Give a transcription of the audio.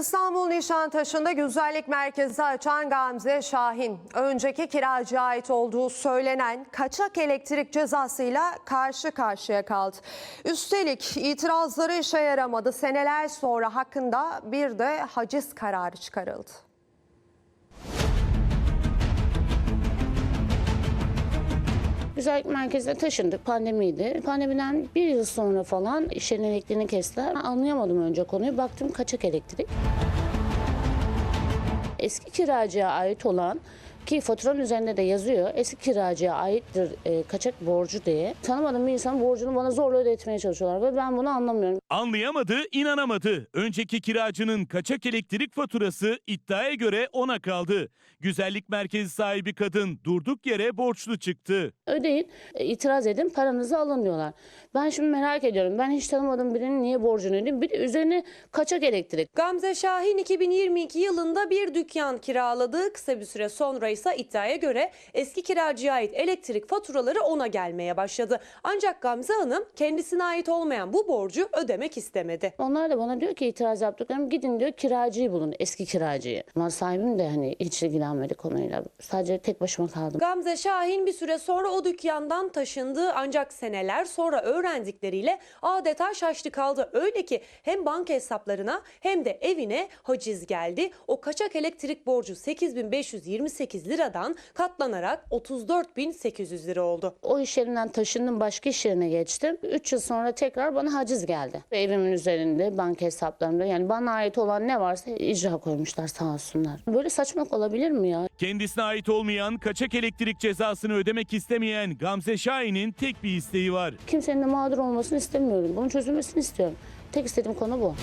İstanbul Nişantaşı'nda güzellik merkezi açan Gamze Şahin, önceki kiracıya ait olduğu söylenen kaçak elektrik cezasıyla karşı karşıya kaldı. Üstelik itirazları işe yaramadı. Seneler sonra hakkında bir de haciz kararı çıkarıldı. Güzellik merkezine taşındık. Pandemiydi. Pandemiden bir yıl sonra falan iş yerinin elektriğini kestiler. Anlayamadım önce konuyu. Baktım kaçak elektrik. Eski kiracıya ait olan ki faturanın üzerinde de yazıyor. Eski kiracıya aittir e, kaçak borcu diye. Tanımadığım bir insan borcunu bana zorla ödetmeye çalışıyorlar ve ben bunu anlamıyorum. Anlayamadı, inanamadı. Önceki kiracının kaçak elektrik faturası iddiaya göre ona kaldı. Güzellik merkezi sahibi kadın durduk yere borçlu çıktı. Ödeyin, e, itiraz edin, paranızı alın diyorlar. Ben şimdi merak ediyorum. Ben hiç tanımadığım birinin niye borcunu ödeyeyim? Bir de üzerine kaçak elektrik. Gamze Şahin 2022 yılında bir dükkan kiraladı. Kısa bir süre sonra ise iddiaya göre eski kiracıya ait elektrik faturaları ona gelmeye başladı. Ancak Gamze Hanım kendisine ait olmayan bu borcu ödemek istemedi. Onlar da bana diyor ki itiraz yaptıklarım gidin diyor kiracıyı bulun eski kiracıyı. Mal sahibim de hani hiç ilgilenmedi konuyla. Sadece tek başıma kaldım. Gamze Şahin bir süre sonra o dükkandan taşındı ancak seneler sonra öğrendikleriyle adeta şaştı kaldı. Öyle ki hem banka hesaplarına hem de evine haciz geldi. O kaçak elektrik borcu 8528 liradan katlanarak 34800 lira oldu. O iş yerinden taşındım başka iş yerine geçtim. 3 yıl sonra tekrar bana haciz geldi. Evimin üzerinde banka hesaplarımda yani bana ait olan ne varsa icra koymuşlar sağ olsunlar. Böyle saçmalık olabilir mi ya? Kendisine ait olmayan kaçak elektrik cezasını ödemek istemeyen Gamze Şahin'in tek bir isteği var. Kimsenin de mağdur olmasını istemiyorum. Bunun çözülmesini istiyorum. Tek istediğim konu bu.